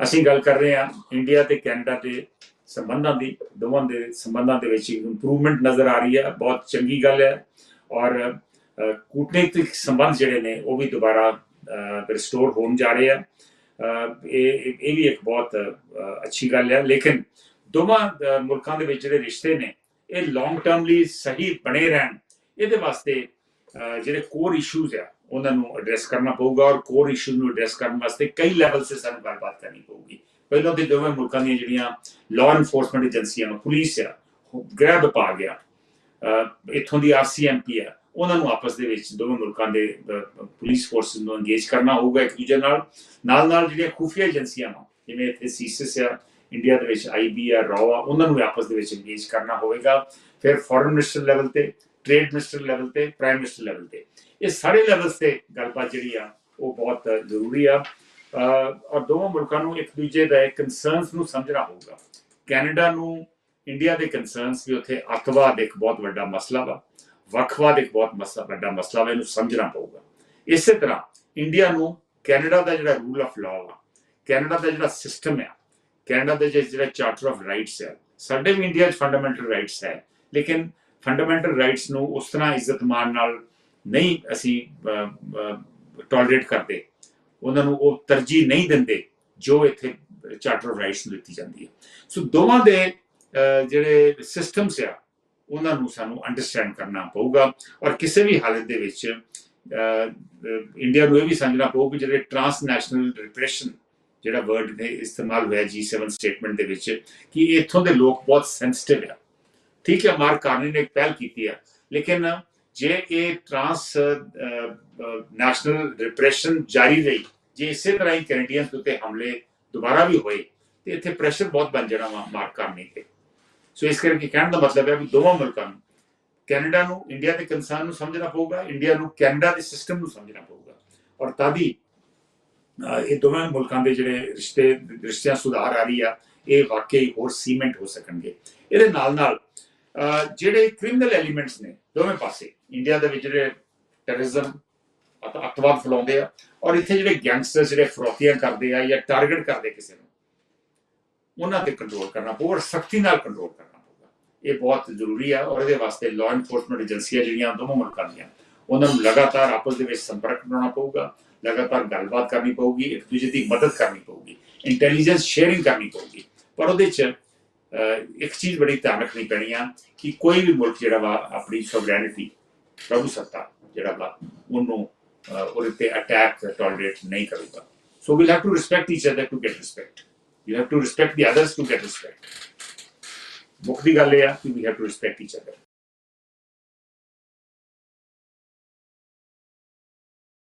ਅਸੀਂ ਗੱਲ ਕਰ ਰਹੇ ਹਾਂ ਇੰਡੀਆ ਤੇ ਕੈਨੇਡਾ ਦੇ ਸੰਬੰਧਾਂ ਦੀ, ਦੋਵਾਂ ਦੇ ਸੰਬੰਧਾਂ ਦੇ ਵਿੱਚ ਇੰਪਰੂਵਮੈਂਟ ਨਜ਼ਰ ਆ ਰਹੀ ਹੈ, ਬਹੁਤ ਚੰਗੀ ਗੱਲ ਹੈ ਔਰ ਕੂਟਨੀਤਿਕ ਸੰਬੰਧ ਜਿਹੜੇ ਨੇ ਉਹ ਵੀ ਦੁਬਾਰਾ ਰਿਸਟੋਰ ਹੋਣ ਜਾ ਰਹੇ ਆ। ਇਹ ਇਹ ਵੀ ਇੱਕ ਬਹੁਤ ਅੱਛੀ ਗੱਲ ਹੈ। ਲੇਕਿਨ ਦੋਵਾਂ ਮੁਲਕਾਂ ਦੇ ਵਿੱਚ ਜਿਹੜੇ ਰਿਸ਼ਤੇ ਨੇ, ਇਹ ਲੌਂਗ ਟਰਮ ਲਈ ਸਹੀ ਬਣੇ ਰਹਿਣ, ਇਹਦੇ ਵਾਸਤੇ ਜਿਹੜੇ ਕੋਰ ਇਸ਼ੂਜ਼ ਆ ਉਹਨਾਂ ਨੂੰ ਐਡਰੈਸ ਕਰਨਾ ਪਊਗਾ ਔਰ ਕੋਰ ਇਸ਼ੂ ਨੂੰ ਐਡਰੈਸ ਕਰਨ ਵਾਸਤੇ ਕਈ ਲੈਵਲ ਤੇ ਸਾਨੂੰ ਗੱਲਬਾਤ ਕਰਨੀ ਪਊਗੀ। ਪਹਿਲਾਂ ਤੇ ਦੋਵੇਂ ਮੁਲਕਾਂ ਦੀਆਂ ਜਿਹੜੀਆਂ ਲਾਅ ਇਨਫੋਰਸਮੈਂਟ ਏਜੰਸੀਆਂ ਪੁਲਿਸ ਆ ਗ੍ਰਹਿ ਵਿਭਾਗ ਆ ਅਹ ਇੱਥੋਂ ਦੀ ਆਰਸੀਐਮਪੀ ਆ, ਉਹਨਾਂ ਨੂੰ ਆਪਸ ਦੇ ਵਿੱਚ ਦੋਵੇਂ ਮੁਲਕਾਂ ਦੇ ਪੁਲਿਸ ਫੋਰਸ ਨੂੰ ਅੰਗੇਜ ਕਰਨਾ ਹੋਊਗਾ ਇੱਕ ਦੂਜੇ ਨਾਲ। ਨਾਲ ਨਾਲ ਜਿਹੜੀਆਂ ਖੁਫੀਆ ਏਜੰਸੀਆਂ ਨੇ ਜਿਵੇਂ ਇੱਥੇ ਸੀਸਿਸ ਆ ਇੰਡੀਆ ਦੇ ਵਿੱਚ ਆਈਬੀ ਆ ਰॉ ਆ, ਉਹਨਾਂ ਨੂੰ ਵੀ ਆਪਸ ਦੇ ਵਿੱਚ ਅੰਗੇਜ ਕਰਨਾ ਹੋਵੇਗਾ। ਫਿਰ ਫੋਰਨ ਮਿਨਿਸਟਰ ਲੈਵਲ ਤੇ ਟ੍ਰੇਡ ਮਿਨਿਸਟਰ ਲੈਵਲ ਤੇ ਪ੍ਰਾਈਮ ਮਿਨਿਸਟਰ ਲੈਵਲ ਤੇ। ਇਹ ਸਾਰੇ ਲੈਵਲਸ ਤੇ ਗੱਲਬਾਤ ਜਿਹੜੀ ਆ, ਉਹ ਬਹੁਤ ਜ਼ਰੂਰੀ ਆ। ਔਰ ਦੋਵਾਂ ਮੁਲਕਾਂ ਨੂੰ ਇੱਕ ਦੂਜੇ ਦੇ ਕੰਸਰਨਸ ਨੂੰ ਸਮਝਣਾ ਹੋਊਗਾ। ਕੈਨੇਡਾ ਨੂੰ ਇੰਡੀਆ ਦੇ ਕੰਸਰਨਸ ਵੀ ਉੱਥੇ ਅੱਤਵਾਦ ਇੱਕ ਬਹੁਤ ਵੱਡਾ ਮਸਲਾ ਵਾ। ਵੱਖਵਾਦ ਇੱਕ ਬਹੁਤ ਮਸਲਾ ਵੱਡਾ ਮਸਲਾ ਵਾ, ਇਹਨੂੰ ਸਮਝਣਾ ਪਊਗਾ। ਇਸੇ ਤਰ੍ਹਾਂ ਇੰਡੀਆ ਨੂੰ ਕੈਨੇਡਾ ਦਾ ਜਿਹੜਾ ਰੂਲ ਆਫ ਲਾਅ ਵਾ, ਕੈਨੇਡਾ ਦਾ ਜਿਹੜਾ ਸਿਸਟਮ ਆ, ਕੈਨੇਡਾ ਦੇ ਜਿਹੜਾ ਚਾਰਟਰ ਆਫ ਰਾਈਟਸ ਹੈ ਸਾਡੇ ਵੀ ਇੰਡੀਆ 'ਚ ਫੰਡਾਮੈਂਟਲ ਰਾਈਟਸ ਹੈ। ਲੇਕਿਨ ਫੰਡਾਮੈਂਟਲ ਰਾਈਟਸ ਨੂੰ ਉਸ ਤਰ੍ਹਾਂ ਇੱਜ਼ਤ ਮਾਨ ਨਾਲ ਨਹੀਂ ਅਸੀਂ ਟੋਲਰੇਟ ਕਰਦੇ, ਉਹਨਾਂ ਨੂੰ ਉਹ ਤਰਜੀਹ ਨਹੀਂ ਦਿੰਦੇ, ਜੋ ਇੱਥੇ ਚਾਰਟਰ ਆਫ ਰਾਈਟਸ ਨੂੰ ਦਿੱਤੀ ਜਾਂਦੀ ਹੈ। ਸੋ ਦੋਵਾਂ ਦੇ ਜਿਹੜੇ ਸਿਸਟਮਸ ਆ, ਉਹਨਾਂ ਨੂੰ ਸਾਨੂੰ ਅੰਡਰਸਟੈਂਡ ਕਰਨਾ ਪਊਗਾ ਔਰ ਕਿਸੇ ਵੀ ਹਾਲਤ ਦੇ ਵਿੱਚ ਇੰਡੀਆ ਨੂੰ ਇਹ ਵੀ ਸਮਝਣਾ ਪਊ ਕਿ ਜਿਹੜੇ ਟ੍ਰਾਂਸਨੈਸ਼ਨਲ ਰਿਪਰੈਸ਼ਨ ਜਿਹੜਾ ਵਰਡ ਨੇ ਇਸਤੇਮਾਲ ਹੋਇਆ G7 ਸਟੇਟਮੈਂਟ ਦੇ ਵਿੱਚ, ਕਿ ਇੱਥੋਂ ਦੇ ਲੋਕ ਬਹੁਤ ਸੈਂਸਿਟਿਵ ਆ। ਠੀਕ ਹੈ, ਮਾਰਕ ਕਾਰਨੀ ਨੇ ਇੱਕ ਪਹਿਲ ਕੀਤੀ ਆ, ਲੇਕਿਨ ਜੇ ਇਹ ਟ੍ਰਾਂਸ ਨੈਸ਼ਨਲ ਰਿਪਰੈਸ਼ਨ ਜਾਰੀ ਰਹੀ, ਜੇ ਇਸੇ ਤਰ੍ਹਾਂ ਹੀ ਕੈਨੇਡੀਅਨਸ ਦੇ ਉੱਤੇ ਹਮਲੇ ਦੁਬਾਰਾ ਵੀ ਹੋਏ, ਤੇ ਇੱਥੇ ਪ੍ਰੈਸ਼ਰ ਬਹੁਤ ਬਣ ਜਾਣਾ ਵਾ ਮਾਰਕ ਕਾਰਨੀ ਤੇ। ਸੋ ਇਸ ਕਰਕੇ ਕਹਿਣ ਦਾ ਮਤਲਬ ਹੈ ਵੀ ਦੋਵਾਂ ਮੁਲਕਾਂ ਨੂੰ, ਕੈਨੇਡਾ ਨੂੰ, ਇੰਡੀਆ ਦੇ ਕੰਸਰਨ ਨੂੰ ਸਮਝਣਾ ਪਊਗਾ, ਇੰਡੀਆ ਨੂੰ, ਕੈਨੇਡਾ ਦੇ ਸਿਸਟਮ ਨੂੰ ਸਮਝਣਾ ਪਊਗਾ। ਔਰ ਤਦ, ਅਹ, ਇਹ ਦੋਵੇਂ ਮੁਲਕਾਂ ਦੇ ਜਿਹੜੇ ਰਿਸ਼ਤੇ, ਰਿਸ਼ਤਿਆਂ ਸੁਧਾਰ ਆ ਰਹੀ ਆ, ਇਹ ਵਾਕਈ ਹੋਰ ਸੀਮੈਂਟ ਹੋ ਸਕਣਗੇ। ਇਹਦੇ ਨਾਲ ਨਾਲ ਜਿਹੜੇ ਕ੍ਰਿਮੀਨਲ ਐਲੀਮੈਂਟਸ ਨੇ, ਦੋਵੇਂ ਪਾਸੇ ਇੰਡੀਆ ਦੇ ਵਿੱਚ ਜਿਹੜੇ ਟੈਰਰਿਜ਼ਮ ਅੱਤਵਾਦ ਫੈਲਾਉਂਦੇ ਆ ਔਰ ਇੱਥੇ ਜਿਹੜੇ ਗੈਂਗਸਟਰ ਜਿਹੜੇ ਫਰੋਤੀਆਂ ਕਰਦੇ ਆ ਜਾਂ ਟਾਰਗੇਟ ਕਰਦੇ ਕਿਸੇ ਨੂੰ, ਉਹਨਾਂ ਤੇ ਕੰਟਰੋਲ ਕਰਨਾ ਪਊਗਾ ਔਰ ਸਖਤੀ ਨਾਲ ਕੰਟਰੋਲ ਕਰਨਾ ਪਊਗਾ। ਇਹ ਬਹੁਤ ਜ਼ਰੂਰੀ ਆ ਔਰ ਇਹਦੇ ਵਾਸਤੇ ਲਾਅ ਐਨਫੋਰਸਮੈਂਟ ਏਜੰਸੀਆਂ ਜਿਹੜੀਆਂ ਦੋਵਾਂ ਮੁਲਕਾਂ ਦੀਆਂ, ਉਹਨਾਂ ਨੂੰ ਲਗਾਤਾਰ ਆਪਸ ਦੇ ਵਿੱਚ ਸੰਪਰਕ ਬਣਾਉਣਾ ਪਊਗਾ, ਲਗਾਤਾਰ ਗੱਲਬਾਤ ਕਰਨੀ ਪਊਗੀ, ਇੱਕ ਦੂਜੇ ਦੀ ਮਦਦ ਕਰਨੀ ਪਊਗੀ ਇੰਟੈਲੀਜੈਂਸ ਸ਼ੇਅਰਿੰਗ ਕਰਨੀ ਪਊਗੀ। ਪਰ ਉਹਦੇ ਚ ਇੱਕ ਚੀਜ਼ ਬੜੀ ਧਿਆਨ ਰੱਖਣੀ ਪੈਣੀ ਆ ਕਿ ਕੋਈ ਵੀ ਮੁਲਕ ਜਿਹੜਾ ਵਾ ਆਪਣੀ ਸੋਵਰੈਨਿਟੀ ਪ੍ਰਭੂ ਸੱਤਾ ਜਿਹੜਾ ਵਾ ਉਹਨੂੰ ਉਹਦੇ ਤੇ ਅਟੈਕ ਟੋਲਰੇਟ ਨਹੀਂ ਕਰੂਗਾ so we have to respect each other to get respect you have to respect the others to get respect ਮੁੱਖ ਦੀ ਗੱਲ ਇਹ ਆ ਕਿ we have to respect each other